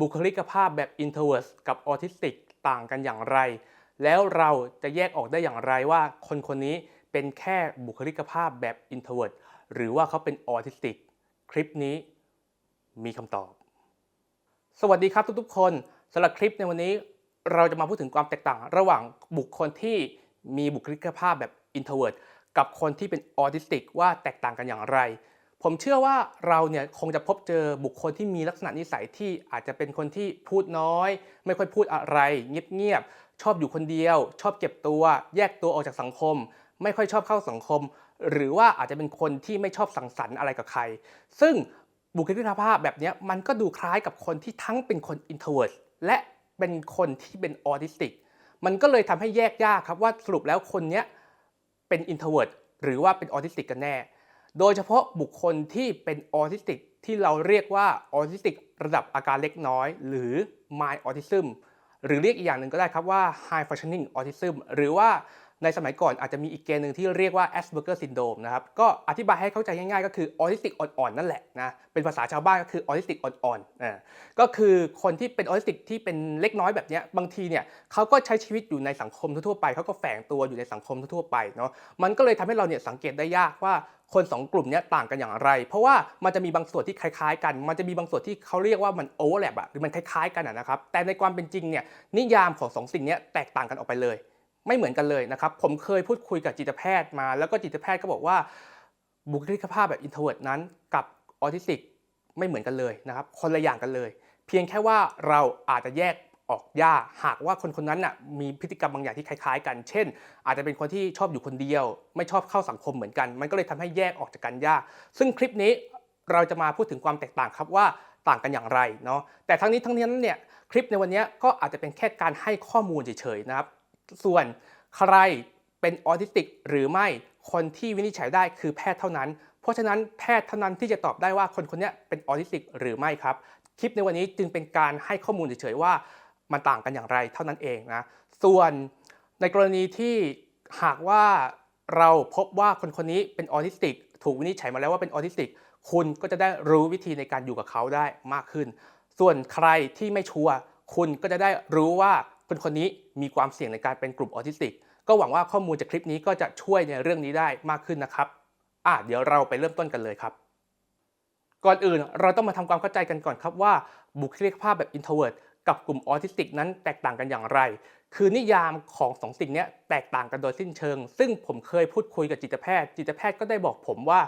บุคลิกภาพแบบ introvert กับออทิสติกต่างกันอย่างไร แล้วเราจะแยกออกได้อย่างไรว่าคนคนนี้เป็นแค่บุคลิกภาพแบบ introvert หรือว่าเขาเป็นออทิสติก คลิปนี้มีคำตอบ สวัสดีครับทุกๆ คนสำหรับคลิปในวันนี้เราจะมาพูดถึงความแตกต่าง ระหว่างบุคคลที่มีบุคลิกภาพแบบ introvert กับคนที่เป็นออทิสติกว่าแตกต่างกันอย่างไร ผมเชื่อว่าเราเนี่ยคงจะพบเจอบุคคลที่มีลักษณะนิสัยที่อาจจะเป็นคนที่พูดน้อย ไม่ค่อยพูดอะไร เงียบๆชอบอยู่คนเดียว ชอบเก็บตัว แยกตัวออกจากสังคม ไม่ค่อยชอบเข้าสังคม หรือว่าอาจจะเป็นคนที่ไม่ชอบสังสรรค์อะไรกับใคร ซึ่งบุคลิกภาพแบบนี้มันก็ดูคล้ายกับคนที่ทั้งเป็นคน introvert และเป็นคนที่เป็นออทิสติก มันก็เลยทำให้แยกยากครับว่าสรุปแล้วคนนี้เป็น introvert หรือว่าเป็นออทิสติกกันแน่ โดยเฉพาะบุคคลที่เป็นออทิสติกที่เราเรียกว่าออทิสติกระดับอาการเล็กน้อย หรือ mild autism หรือเรียกอีกอย่างหนึ่งก็ได้ครับว่า high functioning autism หรือว่า ในสมัยก่อนอาจจะมีอีกเกณฑ์หนึ่งที่เรียกว่า Asperger syndrome นะครับ ก็อธิบายให้เข้าใจง่ายๆ ก็คือออทิสติกอ่อนๆ นั่นแหละนะ เป็นภาษาชาวบ้านก็คือออทิสติกอ่อนๆอ่าก็คือคนที่เป็นออทิสติกที่เป็นเล็กน้อยแบบนี้บางทีเนี่ยเขาก็ใช้ชีวิตอยู่ในสังคมทั่วๆไปเขาก็แฝงตัวอยู่ในสังคมทั่วๆไปเนาะ มันก็เลยทำให้เราเนี่ยสังเกตได้ยากว่าคนสองกลุ่มนี้ต่างกันอย่างไร เพราะว่ามันจะมีบางส่วนที่คล้ายๆ กัน มันจะมีบางส่วนที่เขาเรียกว่ามันโอเวอร์แลปอะหรือมันคล้ายๆกันอะนะครับ แต่ในความเป็นจริงเนี่ยนิยามของสองสิ่งนี้แตกต่างกันออกไปเลย ไม่เหมือนกันเลยนะครับ ผมเคยพูดคุยกับจิตแพทย์มา แล้วก็จิตแพทย์ก็บอกว่าบุคลิกภาพแบบ introvert นั้นกับออทิสติกไม่เหมือนกันเลยนะครับ คนละอย่างกันเลย เพียงแค่ว่าเราอาจจะแยกออกยากหากว่าคนคนนั้นน่ะมีพฤติกรรมบางอย่างที่คล้ายๆ กัน เช่น อาจจะเป็นคนที่ชอบอยู่คนเดียว ไม่ชอบเข้าสังคมเหมือนกัน มันก็เลยทำให้แยกออกจากกันยาก ซึ่งคลิปนี้เราจะมาพูดถึงความแตกต่างครับว่าต่างกันอย่างไรเนาะแต่ทั้งนี้ทั้งนี้นั้นเนี่ยคลิปในวันนี้ก็อาจจะเป็นแค่การให้ข้อมูลเฉยๆนะครับ ส่วนใครเป็นออทิสติกหรือไม่คนที่วินิจฉัยได้คือแพทย์เท่านั้น เพราะฉะนั้นแพทย์เท่านั้นที่จะตอบได้ว่าคนคนนี้เป็นออทิสติกหรือไม่ครับ คลิปในวันนี้จึงเป็นการให้ข้อมูลเฉยๆว่ามันต่างกันอย่างไรเท่านั้นเองนะ ส่วนในกรณีที่หากว่าเราพบว่าคนคนนี้เป็นออทิสติก ถูกวินิจฉัยมาแล้วว่าเป็นออทิสติก คุณก็จะได้รู้วิธีในการอยู่กับเขาได้มากขึ้น ส่วนใครที่ไม่ชัวร์คุณก็จะได้รู้ว่า คนคนนี้มีความเสี่ยงในการเป็นกลุ่มออทิสติก ก็หวังว่าข้อมูลจากคลิปนี้ก็จะช่วยในเรื่องนี้ได้มากขึ้นนะครับอะเดี๋ยวเราไปเริ่มต้นกันเลยครับ ก่อนอื่นเราต้องมาทำความเข้าใจกันก่อนครับว่า บุคลิกภาพแบบ introvert กับกลุ่มออทิสติกนั้นแตกต่างกันอย่างไร คือนิยามของสองสิ่งนี้แตกต่างกันโดยสิ้นเชิง ซึ่งผมเคยพูดคุยกับจิตแพทย์ จิตแพทย์ก็ได้บอกผมว่า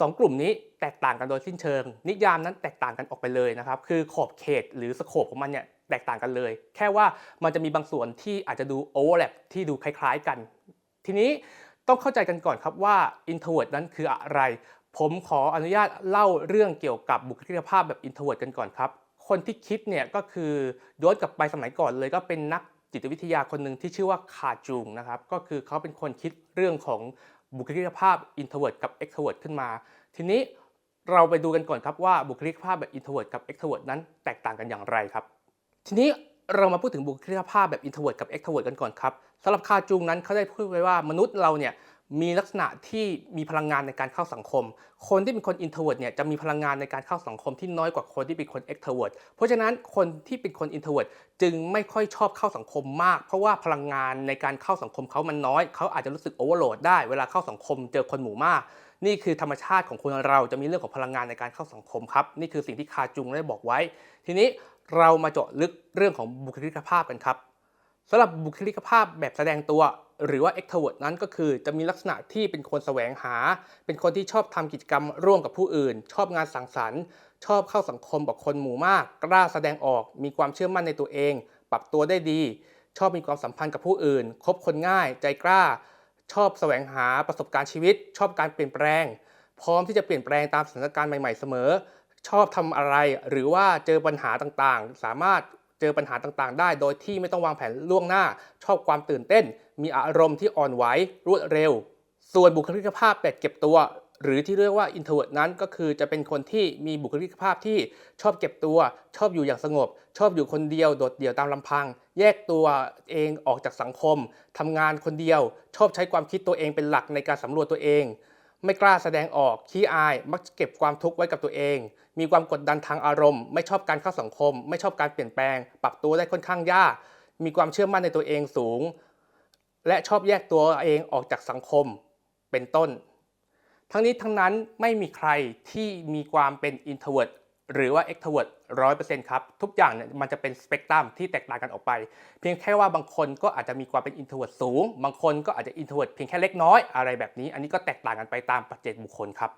สองกลุ่มนี้แตกต่างกันโดยสิ้นเชิง นิยามนั้นแตกต่างกันออกไปเลยนะครับ คือขอบเขตหรือสโคปของมันเนี่ย แตกต่างกันเลย แค่ว่ามันจะมีบางส่วนที่อาจจะดูโอเวอร์แลปที่ดูคล้ายๆกัน ทีนี้ต้องเข้าใจกันก่อนครับว่า introvert นั้นคืออะไร ผมขออนุญาตเล่าเรื่องเกี่ยวกับบุคลิกภาพแบบ introvert กันก่อนครับ คนที่คิดเนี่ยก็คือย้อนกลับไปสมัยก่อนเลยก็เป็นนักจิตวิทยาคนหนึ่งที่ชื่อว่าคาจูงนะครับ ก็คือเขาเป็นคนคิดเรื่องของบุคลิกภาพ introvert กับ extrovert ขึ้นมา ทีนี้เราไปดูกันก่อนครับว่าบุคลิกภาพแบบ introvert กับ extrovert นั้นแตกต่างกันอย่างไรครับ ทีนี้เรามาพูดถึงบุคลิกภาพแบบ introvert กับ extrovert กันก่อนครับสำหรับคาจูงนั้นเขาได้พูดไว้ว่ามนุษย์เราเนี่ยมีลักษณะที่มีพลังงานในการเข้าสังคม คนที่เป็นคน introvert เนี่ยจะมีพลังงานในการเข้าสังคมที่น้อยกว่าคนที่เป็นคน extrovert เพราะฉะนั้นคนที่เป็นคน introvert จึงไม่ค่อยชอบเข้าสังคมมาก เพราะว่าพลังงานในการเข้าสังคมเขามันน้อย เขาอาจจะรู้สึก overload ได้เวลาเข้าสังคมเจอคนหมู่มาก นี่คือธรรมชาติของคนเราจะมีเรื่องของพลังงานในการเข้าสังคมครับ นี่คือสิ่งที่คาจุงได้บอกไว้ ทีนี้ เรามาเจาะลึกเรื่องของบุคลิกภาพกันครับสำหรับบุคลิกภาพแบบแสดงตัว หรือว่า extrovert นั้นก็คือจะมีลักษณะที่เป็นคนแสวงหา เป็นคนที่ชอบทำกิจกรรมร่วมกับผู้อื่น ชอบงานสังสรรค์ ชอบเข้าสังคมกับคนหมู่มาก กล้าแสดงออก มีความเชื่อมั่นในตัวเอง ปรับตัวได้ดี ชอบมีความสัมพันธ์กับผู้อื่น คบคนง่าย ใจกล้า ชอบแสวงหาประสบการณ์ชีวิต ชอบการเปลี่ยนแปลง พร้อมที่จะเปลี่ยนแปลงตามสถานการณ์ใหม่ๆเสมอ ชอบทำอะไร หรือว่าเจอปัญหาต่างๆ สามารถเจอปัญหาต่างๆ ได้ โดยที่ไม่ต้องวางแผนล่วงหน้า ชอบความตื่นเต้น มีอารมณ์ที่อ่อนไหวรวดเร็ว ส่วนบุคลิกภาพแบบเก็บตัว หรือที่เรียกว่า introvert นั้นก็คือจะเป็นคนที่มีบุคลิกภาพที่ชอบเก็บตัว ชอบอยู่อย่างสงบ ชอบอยู่คนเดียวโดดเดี่ยวตามลำพัง แยกตัวเองออกจากสังคมทำงานคนเดียว ชอบใช้ความคิดตัวเองเป็นหลักในการสำรวจตัวเอง ไม่กล้าแสดงออกขี้อายมักเก็บความทุกข์ไว้กับตัวเอง มีความกดดันทางอารมณ์ ไม่ชอบการเข้าสังคม ไม่ชอบการเปลี่ยนแปลง ปรับตัวได้ค่อนข้างยาก มีความเชื่อมั่นในตัวเองสูง และชอบแยกตัวเองออกจากสังคมเป็นต้น ทั้งนี้ทั้งนั้นไม่มีใครที่มีความเป็น introvert หรือว่า extrovert ร้อยเปอร์เซ็นต์ครับ ทุกอย่างเนี่ยมันจะเป็นสเปกตรัมที่แตกต่างกันออกไป เพียงแค่ว่าบางคนก็อาจจะมีความเป็น introvert สูง บางคนก็อาจจะ introvert เพียงแค่เล็กน้อยอะไรแบบนี้ อันนี้ก็แตกต่างกันไปตามปัจเจกบุคคลครับ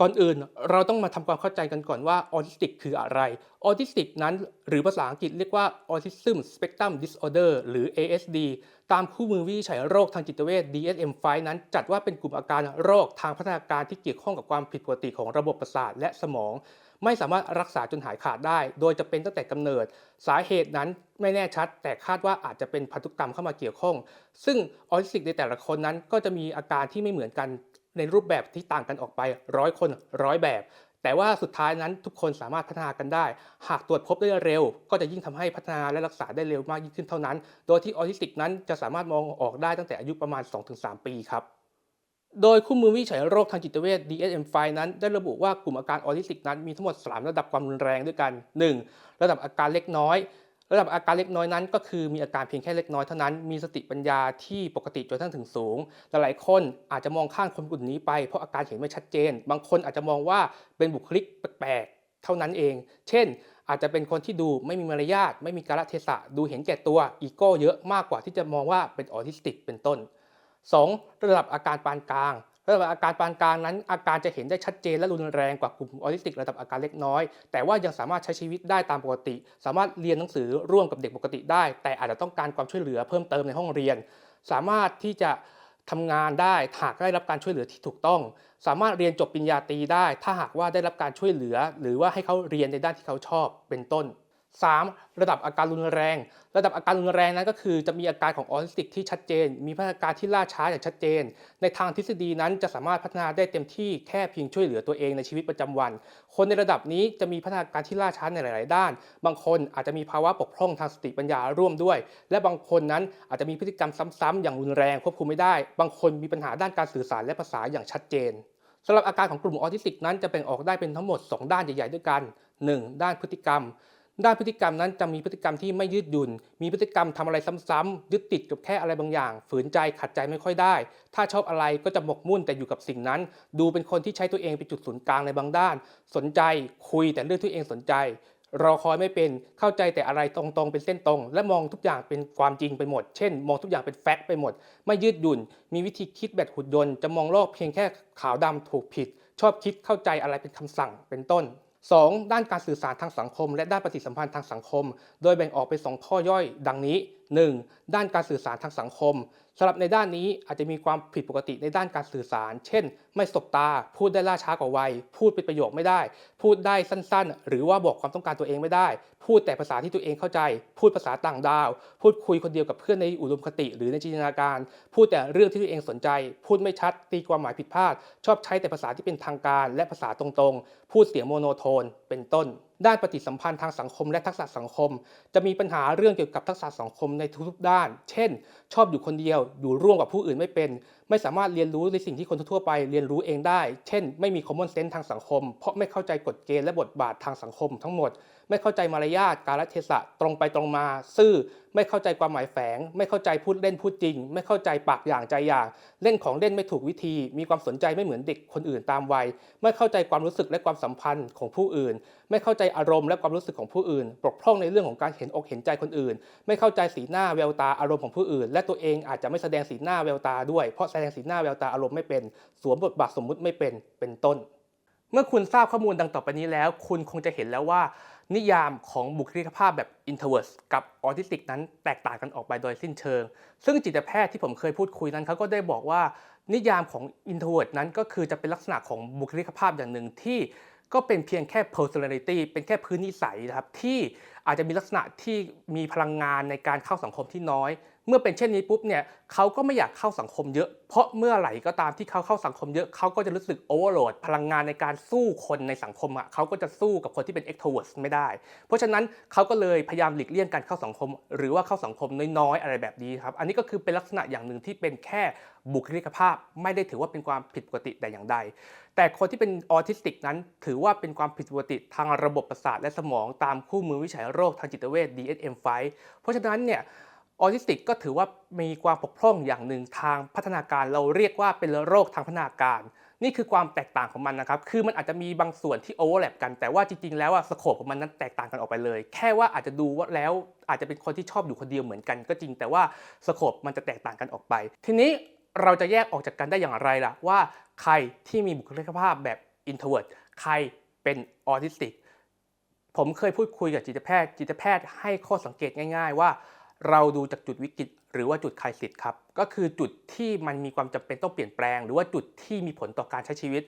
ก่อนอื่นเราต้องมาทำความเข้าใจกันก่อนว่าออทิสติกคืออะไร ออทิสติกนั้นหรือภาษาอังกฤษเรียกว่า Autism Spectrum Disorder หรือ ASD ตามคู่มือวิจัยโรคทางจิตเวช DSM-5 นั้น จัดว่าเป็นกลุ่มอาการโรคทางพัฒนาการที่เกี่ยวข้องกับความผิดปกติของระบบประสาทและสมอง ไม่สามารถรักษาจนหายขาดได้ โดยจะเป็นตั้งแต่กำเนิด สาเหตุนั้นไม่แน่ชัด แต่คาดว่าอาจจะเป็นพันธุกรรมเข้ามาเกี่ยวข้อง ซึ่งออทิสติกในแต่ละคนนั้นก็จะมีอาการที่ไม่เหมือนกัน ในรูปแบบที่ต่างกันออกไปร้อยคนร้อยแบบ แต่ว่าสุดท้ายนั้นทุกคนสามารถพัฒนากันได้ หากตรวจพบได้เร็ว ก็จะยิ่งทำให้พัฒนาและรักษาได้เร็วมากยิ่งขึ้นเท่านั้น โดยที่ออทิสติกนั้นจะสามารถมองออกได้ตั้งแต่อายุประมาณ 2-3 ปีครับโดยคู่มือวิจัยโรคทางจิตเวช DSM-5 นั้นได้ระบุว่ากลุ่มอาการออทิสติกนั้นมีทั้งหมด 3 ระดับความรุนแรงด้วยกัน 1. ระดับอาการเล็กน้อย ระดับอาการเล็กน้อยนั้น ก็คือมีอาการเพียงแค่เล็กน้อยเท่านั้น มีสติปัญญาที่ปกติจนทั่งถึงสูง หลายๆคนอาจจะมองข้ามคนกลุ่มนี้ไป เพราะอาการเห็นไม่ชัดเจน บางคนอาจจะมองว่าเป็นบุคลิกแปลกๆ เท่านั้นเอง เช่น อาจจะเป็นคนที่ดูไม่มีมารยาท ไม่มีกาลเทศะ ดูเห็นแก่ตัว อีโก้เยอะมากกว่าที่จะมองว่าเป็นออทิสติก เป็นต้น 2. ระดับอาการปานกลาง ระดับอาการปานกลางนั้น อาการจะเห็นได้ชัดเจนและรุนแรงกว่ากลุ่มออทิสติกระดับอาการเล็กน้อย แต่ว่ายังสามารถใช้ชีวิตได้ตามปกติ สามารถเรียนหนังสือร่วมกับเด็กปกติได้ แต่อาจจะต้องการความช่วยเหลือเพิ่มเติมในห้องเรียน สามารถที่จะทำงานได้หากได้รับการช่วยเหลือที่ถูกต้อง สามารถเรียนจบปริญญาตรีได้ ถ้าหากว่าได้รับการช่วยเหลือ หรือว่าให้เขาเรียนในด้านที่เขาชอบเป็นต้น 3. ระดับอาการรุนแรง ระดับอาการรุนแรงนั้นก็คือจะมีอาการของออทิสติกที่ชัดเจน มีพัฒนาการที่ล่าช้าอย่างชัดเจน ในทางทฤษฎีนั้นจะสามารถพัฒนาได้เต็มที่แค่เพียงช่วยเหลือตัวเองในชีวิตประจำวัน คนในระดับนี้จะมีพัฒนาการที่ล่าช้าในหลาย ๆ ด้าน บางคนอาจจะมีภาวะปกพร่องทางสติปัญญาร่วมด้วย และบางคนนั้นอาจจะมีพฤติกรรมซ้ำๆอย่างรุนแรงควบคุมไม่ได้ บางคนมีปัญหาด้านการสื่อสารและภาษาอย่างชัดเจนสำหรับอาการของกลุ่มออทิสติกนั้นจะแบ่งออกได้เป็นทั้งหมด 2 ด้านใหญ่ ๆ ด้วยกัน 1. ด้านพฤติกรรม ด้านพฤติกรรมนั้นจะมีพฤติกรรมที่ไม่ยืดหยุ่น มีพฤติกรรมทำอะไรซ้ำๆยึดติดกับแค่อะไรบางอย่าง ฝืนใจขัดใจไม่ค่อยได้ ถ้าชอบอะไรก็จะหมกมุ่นแต่อยู่กับสิ่งนั้น ดูเป็นคนที่ใช้ตัวเองเป็นจุดศูนย์กลางในบางด้าน สนใจคุยแต่เรื่องที่ตัวเองสนใจ รอคอยไม่เป็นเข้าใจแต่อะไรตรงๆ เป็นเส้นตรง และมองทุกอย่างเป็นความจริงไปหมด เช่น มองทุกอย่างเป็นแฟกต์ไปหมด ไม่ยืดหยุ่น มีวิธีคิดแบบหุ่นยนต์จะมองโลกเพียงแค่ขาวดำถูกผิด ชอบคิดเข้าใจอะไรเป็นคำสั่งเป็นต้น 2. ด้านการสื่อสารทางสังคม และด้านปฏิสัมพันธ์ทางสังคม โดยแบ่งออกเป็น2ข้อย่อย ดังนี้ 1. ด้านการสื่อสารทางสังคมสำหรับในด้านนี้อาจจะมีความผิดปกติในด้านการสื่อสาร เช่น ไม่สบตา พูดได้ล่าช้ากว่าวัย พูดเป็นประโยคไม่ได้ พูดได้สั้นๆ หรือว่าบอกความต้องการตัวเองไม่ได้ พูดแต่ภาษาที่ตัวเองเข้าใจ พูดภาษาต่างดาว พูดคุยคนเดียวกับเพื่อนในอุดมคติ หรือในจินตนาการ พูดแต่เรื่องที่ตัวเองสนใจ พูดไม่ชัด ตีความหมายผิดพลาด ชอบใช้แต่ภาษาที่เป็นทางการ และภาษาตรงๆ พูดเสียงโมโนโทน เป็นต้น ด้านปฏิสัมพันธ์ทางสังคมและทักษะสังคม จะมีปัญหาเรื่องเกี่ยวกับทักษะสังคมในทุกๆด้าน เช่น ชอบอยู่คนเดียว อยู่ร่วมกับผู้อื่นไม่เป็น ไม่สามารถเรียนรู้ในสิ่งที่คนทั่วไปเรียนรู้เองได้ เช่น ไม่มี common sense ทางสังคม เพราะไม่เข้าใจกฎเกณฑ์และบทบาททางสังคมทั้งหมด ไม่เข้าใจมารยาทกาลเทศะตรงไปตรงมา ซื่อไม่เข้าใจความหมายแฝง ไม่เข้าใจพูดเล่นพูดจริง ไม่เข้าใจปากอย่างใจอย่าง เล่นของเล่นไม่ถูกวิธี มีความสนใจไม่เหมือนเด็กคนอื่นตามวัย ไม่เข้าใจความรู้สึกและความสัมพันธ์ของผู้อื่น ไม่เข้าใจอารมณ์และความรู้สึกของผู้อื่นปกพร่องในเรื่องของการเห็นอกเห็นใจคนอื่น ไม่เข้าใจสีหน้าแววตาอารมณ์ของผู้อื่น และตัวเองอาจจะไม่แสดงสีหน้าแววตาด้วยเพราะแสดงสีหน้าแววตาอารมณ์ไม่เป็น สวมบทบาทสมมุติไม่เป็นเป็นต้น เมื่อคุณทราบข้อมูลดังต่อไปนี้แล้ว คุณคงจะเห็นแล้วว่า นิยามของบุคลิกภาพแบบ introvert กับ autistic นั้นแตกต่างกันออกไปโดยสิ้นเชิง ซึ่งจิตแพทย์ที่ผมเคยพูดคุยนั้นเขาก็ได้บอกว่านิยามของ introvert นั้นก็คือจะเป็นลักษณะของบุคลิกภาพอย่างหนึ่งที่ก็เป็นเพียงแค่ personality เป็นแค่พื้นนิสัยนะครับที่อาจจะมีลักษณะที่มีพลังงานในการเข้าสังคมที่น้อย เมื่อเป็นเช่นนี้ปุ๊บเนี่ยเขาก็ไม่อยากเข้าสังคมเยอะ เพราะเมื่อไหร่ก็ตามที่เขาเข้าสังคมเยอะเขาก็จะรู้สึกโอเวอร์โหลดพลังงานในการสู้คนในสังคมอะเขาก็จะสู้กับคนที่เป็น extrovert ไม่ได้ เพราะฉะนั้นเขาก็เลยพยายามหลีกเลี่ยงการเข้าสังคม หรือว่าเข้าสังคมน้อยๆอะไรแบบนี้ครับอันนี้ก็คือเป็นลักษณะอย่างหนึ่งที่เป็นแค่บุคลิกภาพ ไม่ได้ถือว่าเป็นความผิดปกติแต่อย่างใด แต่คนที่เป็นออทิสติกนั้น ถือว่าเป็นความผิดปกติทางระบบประสาทและสมองตามคู่มือวิจัยโรคทางจิตเวช DSM-5 เพราะฉะนั้นเนี่ย ออทิสติกก็ถือว่ามีความบกพร่องอย่างหนึ่งทางพัฒนาการเราเรียกว่าเป็นโรคทางพัฒนาการ นี่คือความแตกต่างของมันนะครับ คือมันอาจจะมีบางส่วนที่โอเวอร์แลปกัน แต่ว่าจริงๆ แล้วอะสโคปของมันนั้นแตกต่างกันออกไปเลย แค่ว่าอาจจะดูว่าแล้วอาจจะเป็นคนที่ชอบอยู่คนเดียวเหมือนกันก็จริง แต่ว่าสโคปมันจะแตกต่างกันออกไป ทีนี้เราจะแยกออกจากกันได้อย่างไรล่ะว่าใครที่มีบุคลิกภาพแบบ introvert ใครเป็นออทิสติกผมเคยพูดคุยกับจิตแพทย์จิตแพทย์ให้ข้อสังเกตง่าย ๆ ว่า เราดูจากจุดวิกฤตหรือว่าจุดคลายสิทธิ์ครับ ก็คือจุดที่มันมีความจำเป็นต้องเปลี่ยนแปลง หรือว่าจุดที่มีผลต่อการใช้ชีวิต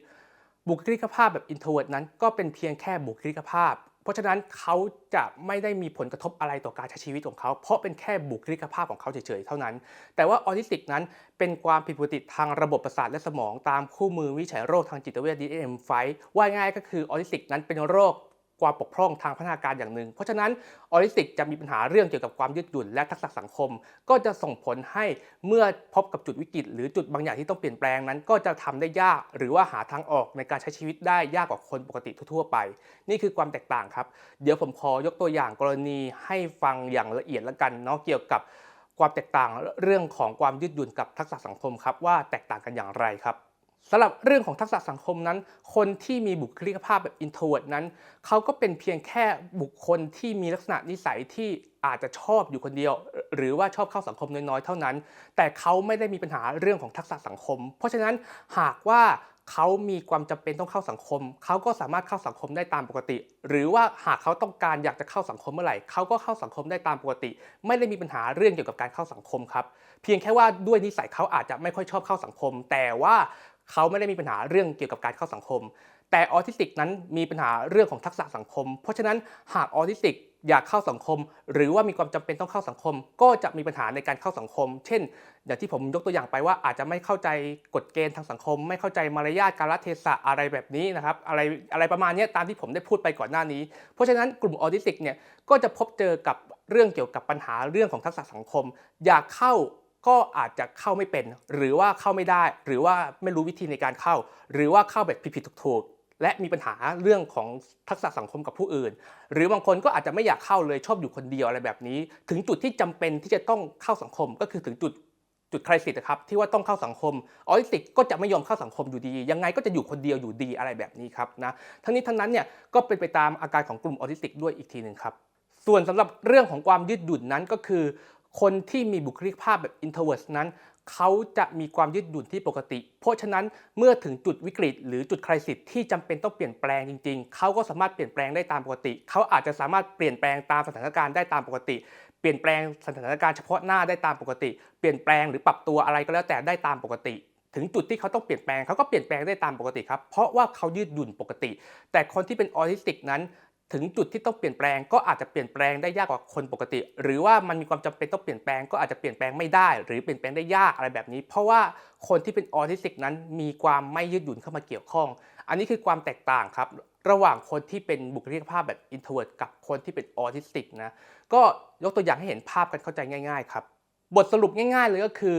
บุคลิกภาพแบบ introvert นั้น ก็เป็นเพียงแค่บุคลิกภาพ เพราะฉะนั้นเขาจะไม่ได้มีผลกระทบอะไรต่อการใช้ชีวิตของเขา เพราะเป็นแค่บุคลิกภาพของเขาเฉยๆเท่านั้น แต่ว่าออทิสติกนั้นเป็นความผิดปกติทางระบบประสาทและสมองตามคู่มือวิจัยโรคทางจิตเวช DSM-5 ว่าง่ายก็คือออทิสติกนั้นเป็นโรค ความบกพร่องทางพัฒนาการอย่างหนึ่ง เพราะฉะนั้นออทิสติกจะมีปัญหาเรื่องเกี่ยวกับความยืดหยุ่นและทักษะสังคม ก็จะส่งผลให้เมื่อพบกับจุดวิกฤต หรือจุดบางอย่างที่ต้องเปลี่ยนแปลงนั้น ก็จะทำได้ยาก หรือว่าหาทางออกในการใช้ชีวิตได้ยากกว่าคนปกติทั่วๆไป นี่คือความแตกต่างครับ เดี๋ยวผมขอยกตัวอย่างกรณีให้ฟังอย่างละเอียดแล้วกันเนาะเกี่ยวกับความแตกต่างเรื่องของความยืดหยุ่นกับทักษะสังคมครับว่าแตกต่างกันอย่างไรครับ สำหรับเรื่องของทักษะสังคมนั้น คนที่มีบุคลิกภาพแบบ introvert นั้น เขาก็เป็นเพียงแค่บุคคลที่มีลักษณะนิสัยที่อาจจะชอบอยู่คนเดียว หรือว่าชอบเข้าสังคมน้อยๆ เท่านั้น แต่เขาไม่ได้มีปัญหาเรื่องของทักษะสังคม เพราะฉะนั้นหากว่าเขามีความจำเป็นต้องเข้าสังคม เขาก็สามารถเข้าสังคมได้ตามปกติ หรือว่าหากเขาต้องการอยากจะเข้าสังคมเมื่อไหร่ เขาก็เข้าสังคมได้ตามปกติ ไม่ได้มีปัญหาเรื่องเกี่ยวกับการเข้าสังคมครับ เพียงแค่ว่าด้วยนิสัยเขาอาจจะไม่ค่อยชอบเข้าสังคม แต่ว่า เขาไม่ได้มีปัญหาเรื่องเกี่ยวกับการเข้าสังคม แต่ออทิสติกนั้นมีปัญหาเรื่องของทักษะสังคม เพราะฉะนั้นหากออทิสติกอยากเข้าสังคม หรือว่ามีความจำเป็นต้องเข้าสังคม ก็จะมีปัญหาในการเข้าสังคม เช่น อย่างที่ผมยกตัวอย่างไปว่าอาจจะไม่เข้าใจกฎเกณฑ์ทางสังคม ไม่เข้าใจมารยาทการละเทศะอะไรแบบนี้นะครับอะไรอะไรประมาณนี้ตามที่ผมได้พูดไปก่อนหน้านี้ เพราะฉะนั้นกลุ่มออทิสติกเนี่ยก็จะพบเจอกับเรื่องเกี่ยวกับปัญหาเรื่องของทักษะสังคม อยากเข้า ก็อาจจะเข้าไม่เป็น หรือว่าเข้าไม่ได้ หรือว่าไม่รู้วิธีในการเข้า หรือว่าเข้าแบบผิดๆถูกๆ และมีปัญหาเรื่องของทักษะสังคมกับผู้อื่น หรือบางคนก็อาจจะไม่อยากเข้าเลยชอบอยู่คนเดียวอะไรแบบนี้ ถึงจุดที่จำเป็นที่จะต้องเข้าสังคม ก็คือถึงจุดจุดคริสิตนะครับที่ว่าต้องเข้าสังคมออทิสติกก็จะไม่ยอมเข้าสังคมอยู่ดี ยังไงก็จะอยู่คนเดียวอยู่ดีอะไรแบบนี้ครับนะทั้งนี้ทั้งนั้นเนี่ยก็เป็นไปตามอาการของกลุ่มออทิสติกด้วยอีกทีหนึ่งครับส่วนสำหรับเรื่องของความยืดหยุ่นนั้นก็คือ คนที่มีบุคลิกภาพแบบ introvert นั้นเขาจะมีความยืดหยุ่นที่ปกติ เพราะฉะนั้นเมื่อถึงจุดวิกฤต หรือจุดคริสิตที่จำเป็นต้องเปลี่ยนแปลงจริง ๆ เขาก็สามารถเปลี่ยนแปลงได้ตามปกติ เขาอาจจะสามารถเปลี่ยนแปลงตามสถานการณ์ได้ตามปกติ เปลี่ยนแปลงสถานการณ์เฉพาะหน้าได้ตามปกติ เปลี่ยนแปลงหรือปรับตัวอะไรก็แล้วแต่ได้ตามปกติ ถึงจุดที่เขาต้องเปลี่ยนแปลงเขาก็เปลี่ยนแปลงได้ตามปกติครับ เพราะว่าเขายืดหยุ่นปกติ แต่คนที่เป็นออทิสติกนั้น ถึงจุดที่ต้องเปลี่ยนแปลงก็อาจจะเปลี่ยนแปลงได้ยากกว่าคนปกติ หรือว่ามันมีความจำเป็นต้องเปลี่ยนแปลงก็อาจจะเปลี่ยนแปลงไม่ได้ หรือเปลี่ยนแปลงได้ยากอะไรแบบนี้ เพราะว่าคนที่เป็นออทิสติกนั้นมีความไม่ยืดหยุ่นเข้ามาเกี่ยวข้อง อันนี้คือความแตกต่างครับ ระหว่างคนที่เป็นบุคลิกภาพแบบ introvert กับคนที่เป็นออทิสติกนะก็ยกตัวอย่างให้เห็นภาพกันเข้าใจง่าย ๆ ครับ บทสรุปง่าย ๆ เลยก็คือ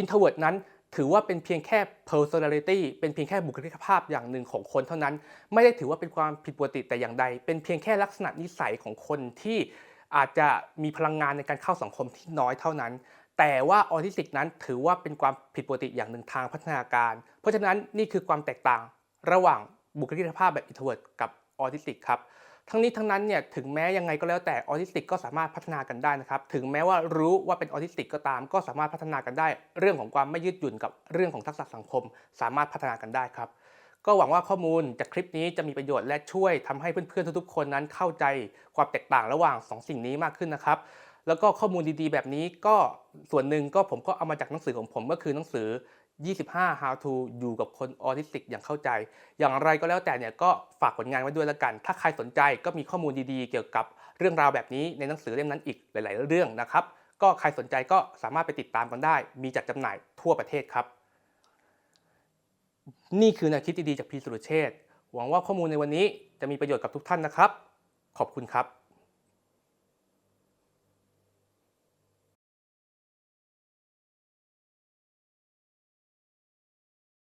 introvert นั้น ถือว่าเป็นเพียงแค่ personality เป็นเพียงแค่บุคลิกภาพอย่างหนึ่งของคนเท่านั้น ไม่ได้ถือว่าเป็นความผิดปกติแต่อย่างใด เป็นเพียงแค่ลักษณะนิสัยของคนที่อาจจะมีพลังงานในการเข้าสังคมที่น้อยเท่านั้น แต่ว่าออทิสติกนั้นถือว่าเป็นความผิดปกติอย่างหนึ่งทางพัฒนาการ เพราะฉะนั้นนี่คือความแตกต่างระหว่างบุคลิกภาพแบบ introvert กับ ออทิสติกครับทั้งนี้ทั้งนั้นเนี่ยถึงแม้ยังไงก็แล้วแต่ออทิสติกก็สามารถพัฒนากันได้นะครับถึงแม้ว่ารู้ว่าเป็นออทิสติกก็ตาม ก็สามารถพัฒนากันได้ เรื่องของความไม่ยืดหยุ่นกับเรื่องของทักษะสังคม สามารถพัฒนากันได้ครับ ก็หวังว่าข้อมูลจากคลิปนี้จะมีประโยชน์และช่วยทำให้เพื่อนๆทุกๆคนนั้นเข้าใจความแตกต่างระหว่าง 2 สิ่งนี้มากขึ้นนะครับแล้วก็ข้อมูลดีๆ แบบนี้ก็ส่วนหนึ่งก็ผมก็เอามาจากหนังสือของผมก็คือหนังสือ 25 How to อยู่กับคนออทิสติกอย่างเข้าใจ อย่างไรก็แล้วแต่เนี่ยก็ฝากผลงานไว้ด้วยละกัน ถ้าใครสนใจก็มีข้อมูลดีๆ เกี่ยวกับเรื่องราวแบบนี้ในหนังสือเล่มนั้นอีกหลาย ๆ เรื่องนะครับ ก็ใครสนใจก็สามารถไปติดตามกันได้ มีจัดจำหน่ายทั่วประเทศครับ นี่คือแนวคิดดีๆจากพีสุรเชษหวังว่าข้อมูลในวันนี้จะมีประโยชน์กับทุกท่านนะครับ ขอบคุณครับ